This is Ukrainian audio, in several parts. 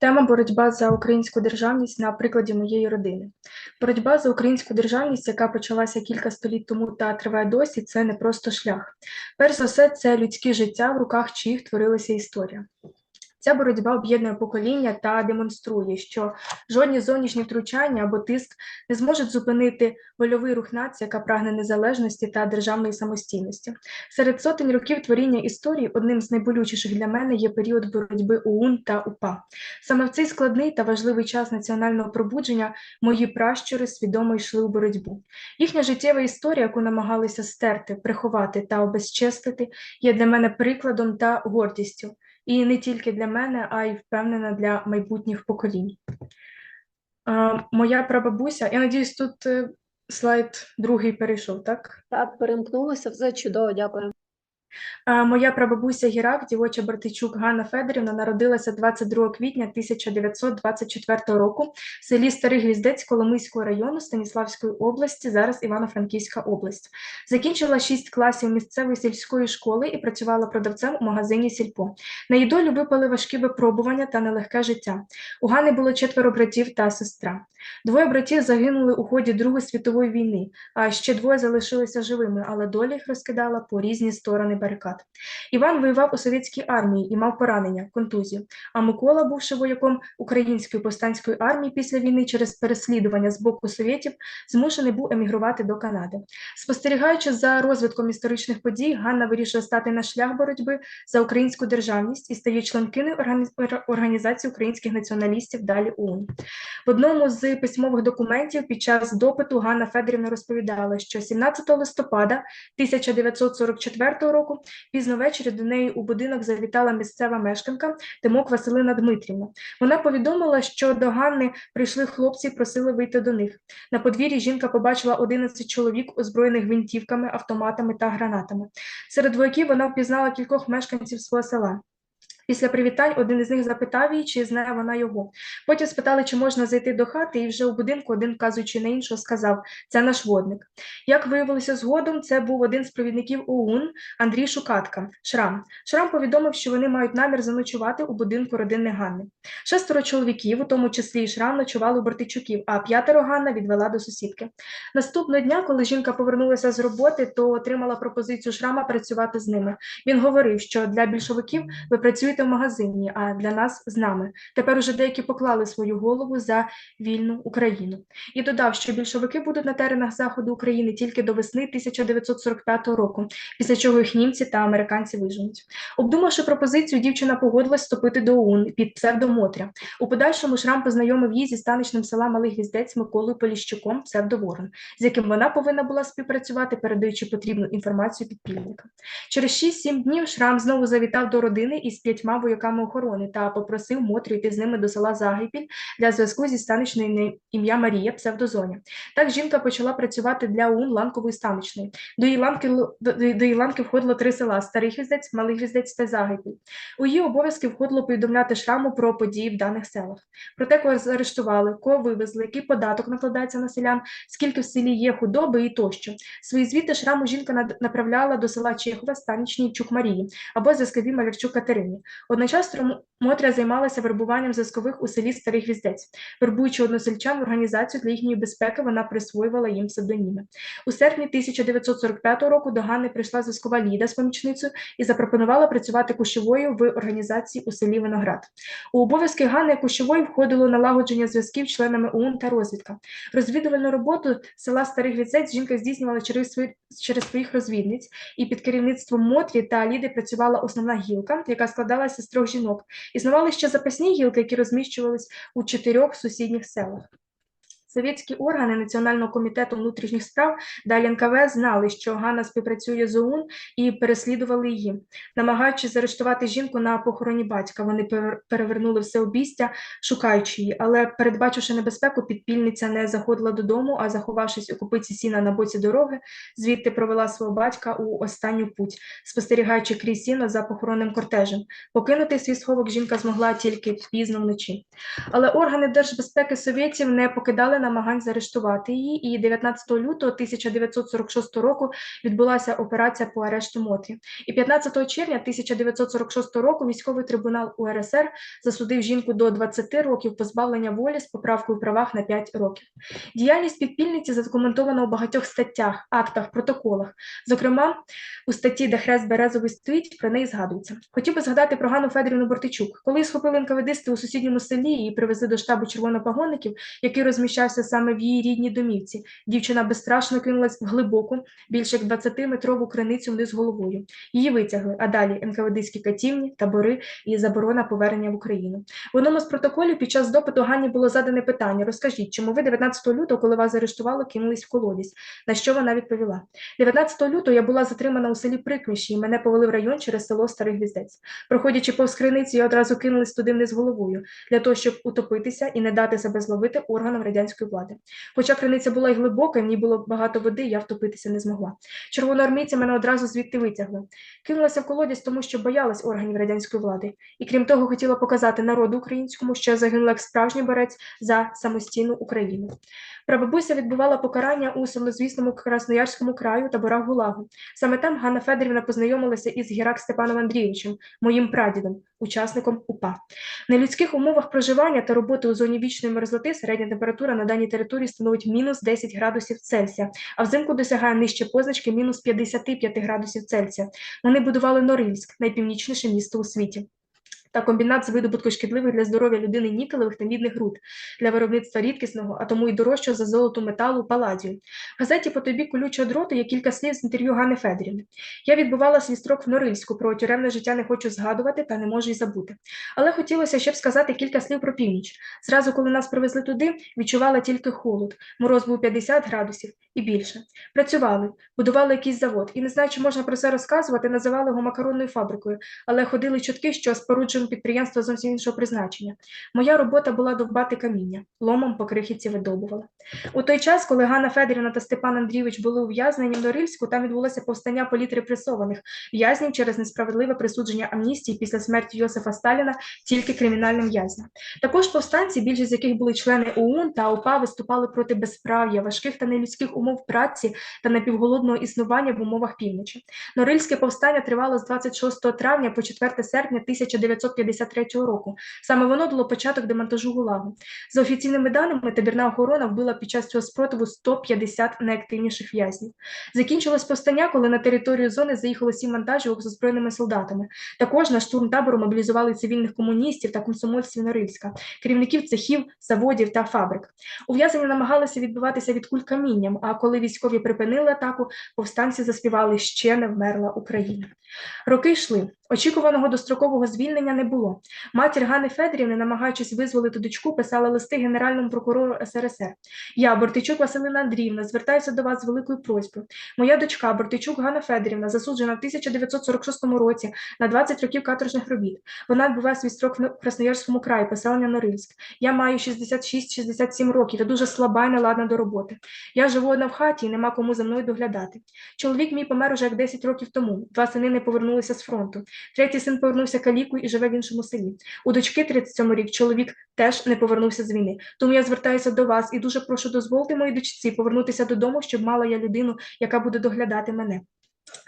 Тема боротьба за українську державність на прикладі моєї родини. Боротьба за українську державність, яка почалася кілька століть тому та триває досі, це не просто шлях. Перш за все, це людське життя, в руках чиїх творилася історія. Ця боротьба об'єднує покоління та демонструє, що жодні зовнішні втручання або тиск не зможуть зупинити вольовий рух нації, яка прагне незалежності та державної самостійності. Серед сотень років творіння історії одним з найболючіших для мене є період боротьби ОУН та УПА. Саме в цей складний та важливий час національного пробудження мої пращури свідомо йшли у боротьбу. Їхня життєва історія, яку намагалися стерти, приховати та обезчестити, є для мене прикладом та гордістю. І не тільки для мене, а й впевнена для майбутніх поколінь. Моя прабабуся, я надіюсь, тут е, слайд другий перейшов, так? Так, перемкнулося, все чудово, дякую. Моя прабабуся Гірак, дівоча Бартичук Ганна Федорівна, народилася 22 квітня 1924 року в селі Старий Гвіздець Коломийського району Станіславської області, зараз Івано-Франківська область. Закінчила 6 класів місцевої сільської школи і працювала продавцем у магазині Сільпо. На її долю випали важкі випробування та нелегке життя. У Гани було четверо братів та сестра. Двоє братів загинули у ході Другої світової війни, а ще двоє залишилися живими, але доля їх розкидала по різні сторони барикад. Іван воював у совєтській армії і мав поранення, контузію. А Микола, бувши вояком української повстанської армії після війни через переслідування з боку совєтів, змушений був емігрувати до Канади. Спостерігаючи за розвитком історичних подій, Ганна вирішила стати на шлях боротьби за українську державність і стає членкиною органі- організації українських націоналістів далі ОУН. В одному з письмових документів під час допиту Ганна Федорівна розповідала, що 17 листопада 1944 року пізно ввечері до неї у будинок завітала місцева мешканка Тимок Василина Дмитрівна. Вона повідомила, що до Ганни прийшли хлопці і просили вийти до них. На подвір'ї жінка побачила 11 чоловік, озброєних гвинтівками, автоматами та гранатами. Серед вояків вона впізнала кількох мешканців свого села. Після привітань один із них запитав її, чи знає вона його. Потім спитали, чи можна зайти до хати, і вже у будинку один, вказуючи на іншого, сказав: це наш водник. Як виявилося згодом, це був один з провідників ОУН Андрій Шукатка, Шрам. Шрам повідомив, що вони мають намір заночувати у будинку родини Ганни. Шестеро чоловіків, у тому числі і Шрам, ночували у Бортичуків, а п'ятеро Ганна відвела до сусідки. Наступного дня, коли жінка повернулася з роботи, то отримала пропозицію Шрама працювати з ними. Він говорив, що для більшовиків ви працюєте в магазині, а для нас з нами. Тепер уже деякі поклали свою голову за вільну Україну. І додав, що більшовики будуть на теренах заходу України тільки до весни 1945 року, після чого їх німці та американці виженуть. Обдумавши пропозицію, дівчина погодилась вступити до ОУН під псевдо Мотря. У подальшому Шрам познайомив її зі станичним села Малий Гвіздець Миколою Поліщуком, псевдо Ворон, з яким вона повинна була співпрацювати, передаючи потрібну інформацію підпільникам. Через 6-7 днів Шрам знову завітав до родини із п'ятьма вояками охорони та попросив Мотрю йти з ними до села Загипіль для зв'язку зі станичною ім'я Марія, псевдозоня. Так жінка почала працювати для ОУН ланкової станичної. До її ланки, до, до її ланки входило три села: Старий Гвіздець, Малий Гвіздець та Загипіль. У її обов'язки входило повідомляти шраму про події в даних селах. Про те, кого заарештували, кого вивезли, який податок накладається на селян, скільки в селі є худоби і тощо. Свої звіти шраму жінка направляла до села Чехова станічній Чук Марії або зв'язковій Малярчук Катерині. Одночасно Мотря займалася вербуванням зв'язкових у селі Старий Гвіздець. Вербуючи односельчан в організацію для їхньої безпеки, вона присвоювала їм псевдоніми. У серпні 1945 року до Ганни прийшла зв'язкова Ліда з помічницею і запропонувала працювати кущовою в організації у селі Виноград. У обов'язки Ганни Кущової входило налагодження зв'язків членами ОУН та розвідка. Розвідувальну роботу села Старий Гвіздець жінка здійснювала через, свої, через своїх розвідниць, і під керівництвом Мотрі та Ліди працювала основна гілка, яка складалася з трьох жінок. Існували ще запасні гілки, які розміщувались у чотирьох сусідніх селах. Совєтські органи Національного комітету внутрішніх справ далі НКВ знали, що Ганна співпрацює з ОУН і переслідували її. Намагаючись заарештувати жінку на похороні батька, вони перевернули все обійстя, шукаючи її, але, передбачивши небезпеку, підпільниця не заходила додому, а заховавшись у купиці сіна на боці дороги, звідти провела свого батька у останню путь, спостерігаючи крізь сіно за похоронним кортежем. Покинути свій сховок жінка змогла тільки пізно вночі. Але органи держбезпеки совєтів не покидали намагань заарештувати її, і 19 лютого 1946 року відбулася операція по арешту Мотрі. І 15 червня 1946 року військовий трибунал УРСР засудив жінку до 20 років позбавлення волі з поправкою в правах на 5 років. Діяльність підпільниці задокументована у багатьох статтях, актах, протоколах. Зокрема, у статті, де хрест Березовий стоїть, про неї згадується. Хотів би згадати про Ганну Федорівну Бортичук. Коли схопили НКВДисти у сусідньому селі і привезли до штабу червонопогонників, який розміщався саме в її рідній домівці, дівчина безстрашно кинулась в глибоку, більше як 20-метрову криницю вниз головою. Її витягли, а далі НКВДські катівні, табори і заборона повернення в Україну. В одному з протоколів під час допиту Ганні було задане питання: розкажіть, чому ви 19 лютого, коли вас заарештували, кинулись в колодязь? На що вона відповіла? 19 лютого я була затримана у селі Прикміші, і мене повели в район через село Старий Гвіздець. Проходячи повз криниці, я одразу кинулась туди вниз головою для того, щоб утопитися і не дати себе зловити органам радянської влади. Хоча криниця була й глибока, і в було багато води, я втопитися не змогла. Червоноармійці мене одразу звідти витягли. Кинулася в колодязь, тому що боялась органів радянської влади, і крім того, хотіла показати народу українському, що я загинула як справжній борець за самостійну Україну. Прабабуся відбувала покарання у сумнозвісному Красноярському краю таборах Гулагу. Саме там Ганна Федорівна познайомилася із Герак Степаном Андрійовичем, моїм прадідом, учасником УПА. На людських умовах проживання та роботи у зоні вічної мерзлоти середня температура на даній території становить мінус 10 градусів Цельсія, а взимку досягає нижче позначки мінус 55 градусів Цельсія. Вони будували Норильськ, найпівнічніше місто у світі. Та комбінат з видобутку шкідливих для здоров'я людини нікелевих та мідних руд для виробництва рідкісного, а тому й дорожчого за золоту металу паладію. В газеті по тобі колючого дроту є кілька слів з інтерв'ю Ганни Федорівни. Я відбувала свій строк в Норильську, про тюремне життя не хочу згадувати та не можу й забути. Але хотілося ще б сказати кілька слів про північ. Зразу, коли нас привезли туди, відчувала тільки холод. Мороз був 50 градусів і більше. Працювали, будували якийсь завод, і не знаю, чи можна про це розказувати, називали його макаронною фабрикою, але ходили чутки, що споруджуємо підприємство зовсім іншого призначення. Моя робота була довбати каміння, ломом по крихітці видобувала. У той час, коли Ганна Федорівна та Степан Андрійович були ув'язнені в Норильську, там відбулося повстання політрепресованих в'язнів через несправедливе присудження амністії після смерті Йосифа Сталіна тільки кримінальним в'язням. Також повстанці, більшість з яких були члени ОУН та ОПА, виступали проти безправ'я, важких та нелюдських умов праці та напівголодного існування в умовах півночі. Норильське повстання тривало з 26 травня по 4 серпня 1953 року. Саме воно дало початок демонтажу ГУЛАГу. За офіційними даними, табірна охорона вбила під час цього спротиву 150 найактивніших в'язнів. Закінчилось повстання, коли на територію зони заїхало сім вантажівок з озброєними солдатами. Також на штурм табору мобілізували цивільних комуністів та комсомольців Норильська, керівників цехів, заводів та фабрик. Ув'язнення намагалися відбиватися від куль камінням, а коли військові припинили атаку, повстанці заспівали «Ще не вмерла Україна». Роки йшли. Очікуваного дострокового звільнення не було. Матір Гани Федорівни, намагаючись визволити дочку, писала листи генеральному прокурору СРСР. Я, Бортичук Василина Андріївна, звертаюся до вас з великою просьбою. Моя дочка Бортичук Ганна Федорівна засуджена в 1946 році на 20 років каторжних робіт. Вона відбуває свій строк в Красноярському краї, поселення Норильськ. Я маю 66-67 років, я дуже слаба і неладна до роботи. Я живу одна в хаті і нема кому за мною доглядати. Чоловік мій помер уже як 10 років тому. Два сини не повернулися з фронту. Третій син повернувся калікою і живе в іншому селі. У дочки 37 рік чоловік теж не повернувся з війни. Тому я звертаюся до вас і дуже прошу дозволити моїй дочці повернутися додому, щоб мала я людину, яка буде доглядати мене.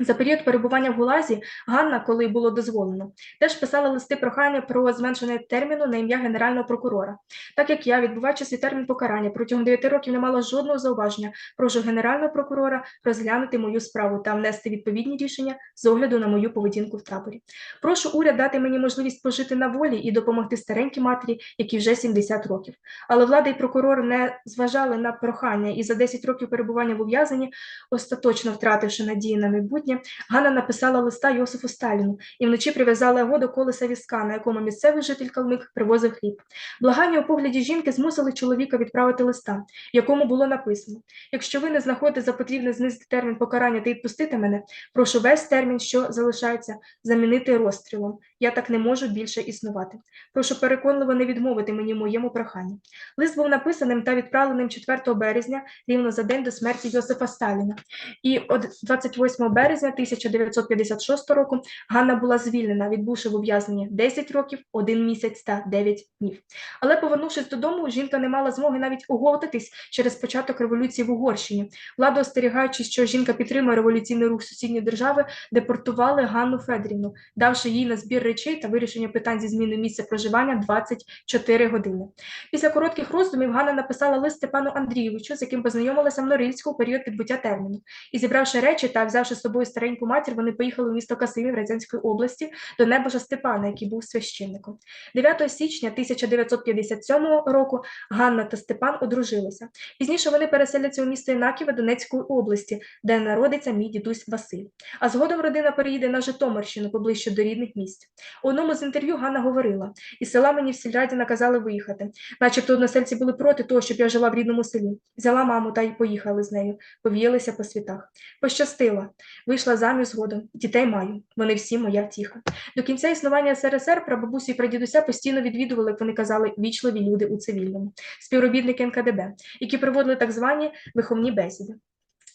За період перебування в Гулазі Ганна, коли було дозволено, теж писала листи прохання про зменшення терміну на ім'я генерального прокурора. Так як я, відбуваючи свій термін покарання, протягом 9 років не мала жодного зауваження, прошу генерального прокурора розглянути мою справу та внести відповідні рішення з огляду на мою поведінку в таборі. Прошу уряд дати мені можливість пожити на волі і допомогти старенькій матері, якій вже 70 років. Але влада і прокурор не зважали на прохання і за 10 років перебування в ув'язненні, остаточно втративши надії на майбутнє, Ганна написала листа Йосифу Сталіну і вночі прив'язала його до колеса візка, на якому місцевий житель Калмик привозив хліб. Благання у погляді жінки змусили чоловіка відправити листа, якому було написано: якщо ви не знаходите за потрібне знизити термін покарання та відпустити мене, прошу весь термін, що залишається, замінити розстрілом. Я так не можу більше існувати. Прошу переконливо не відмовити мені моєму проханні. Лист був написаним та відправленим 4 березня, рівно за день до смерті Йосифа Сталіна. І от 28 березня березня 1956 року Ганна була звільнена, відбувши в ув'язненні 10 років, 1 місяць та 9 днів. Але повернувшись додому, жінка не мала змоги навіть оговтатись через початок революції в Угорщині. Влада, остерігаючись, що жінка підтримує революційний рух сусідньої держави, депортували Ганну Федорівну, давши їй на збір речей та вирішення питань зі зміною місця проживання 24 години. Після коротких роздумів Ганна написала лист Степану Андрійовичу, з яким познайомилася в Норильську у період підбуття терміну. І зібравши речі та взявши з собою стареньку матір, вони поїхали в місто Касимів Радянської області до небожа Степана, який був священником. 9 січня 1957 року Ганна та Степан одружилися. Пізніше вони переселяться у місто Інаківе Донецької області, де народиться мій дідусь Василь. А згодом родина переїде на Житомирщину поближче до рідних місць. У одному з інтерв'ю Ганна говорила: із села мені в сільраді наказали виїхати, начебто односельці були проти того, щоб я жила в рідному селі. Взяла маму та й поїхали з нею, повіялися по світах. Пощастила, вийшла заміж згодом, дітей маю. Вони всі моя втіха. До кінця існування СРСР прабабусі і прадідуся постійно відвідували, як вони казали, вічливі люди у цивільному, співробітники НКДБ, які проводили так звані виховні бесіди.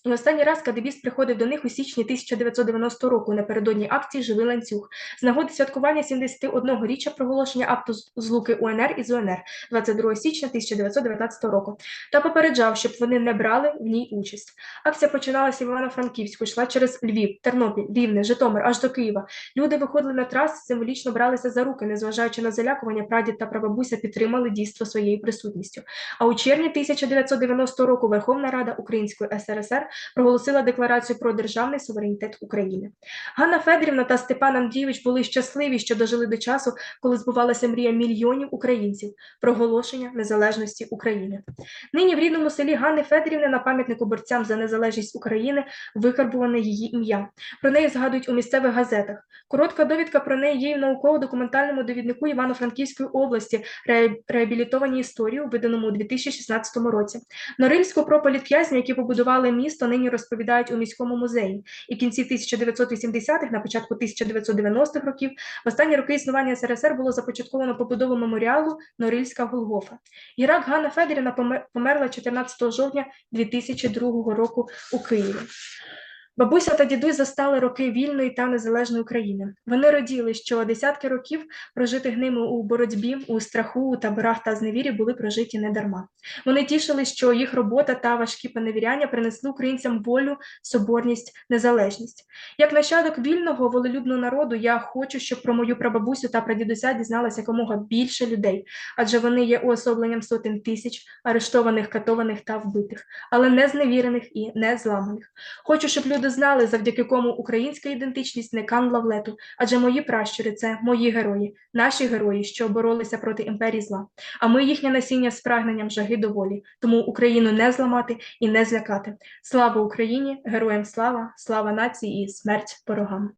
І останній раз кадебіст приходив до них у січні 1990 року напередодні акції Живий ланцюг з нагоди святкування 71-річчя проголошення акту злуки УНР із УНР 22 січня 1919 року та попереджав, щоб вони не брали в ній участь. Акція починалася в Івано-Франківську, йшла через Львів, Тернопіль, Рівне, Житомир аж до Києва. Люди виходили на траси, символічно бралися за руки, незважаючи на залякування, прадід та прабабуся підтримали дійство своєю присутністю. А у червні 1990 року Верховна Рада Української СРСР проголосила декларацію про державний суверенітет України. Ганна Федорівна та Степан Андрійович були щасливі, що дожили до часу, коли збувалася мрія мільйонів українців проголошення незалежності України. Нині в рідному селі Ганни Федорівни на пам'ятнику борцям за незалежність України викарбуване її ім'я. Про неї згадують у місцевих газетах. Коротка довідка про неї є в науково-документальному довіднику Івано-Франківської області ре- реабілітовані історії, виданому у 2016 році. Норильську про політв'язнів, які побудували місто, нині розповідають у міському музеї. І в кінці 1980-х, на початку 1990-х років, в останні роки існування СРСР було започатковано побудову меморіалу Норильська Голгофа. Гірак Ганна Федорівна померла 14 жовтня 2002 року у Києві. Бабуся та дідусь застали роки вільної та незалежної України. Вони раділи, що десятки років прожитих ними у боротьбі, у страху, у таборах та зневірі були прожиті недарма. Вони тішили, що їх робота та важкі поневіряння принесли українцям волю, соборність, незалежність. Як нащадок вільного, волелюбного народу, я хочу, щоб про мою прабабусю та прадідуся дізналося якомога більше людей, адже вони є уособленням сотень тисяч арештованих, катованих та вбитих, але не зневірених і не зламаних. Хочу, щоб люди знали, завдяки кому українська ідентичність не канула в лету, адже мої пращури це мої герої, наші герої, що боролися проти імперії зла. А ми їхнє насіння з прагненням жаги до волі. Тому Україну не зламати і не злякати. Слава Україні! Героям слава, слава нації і смерть ворогам!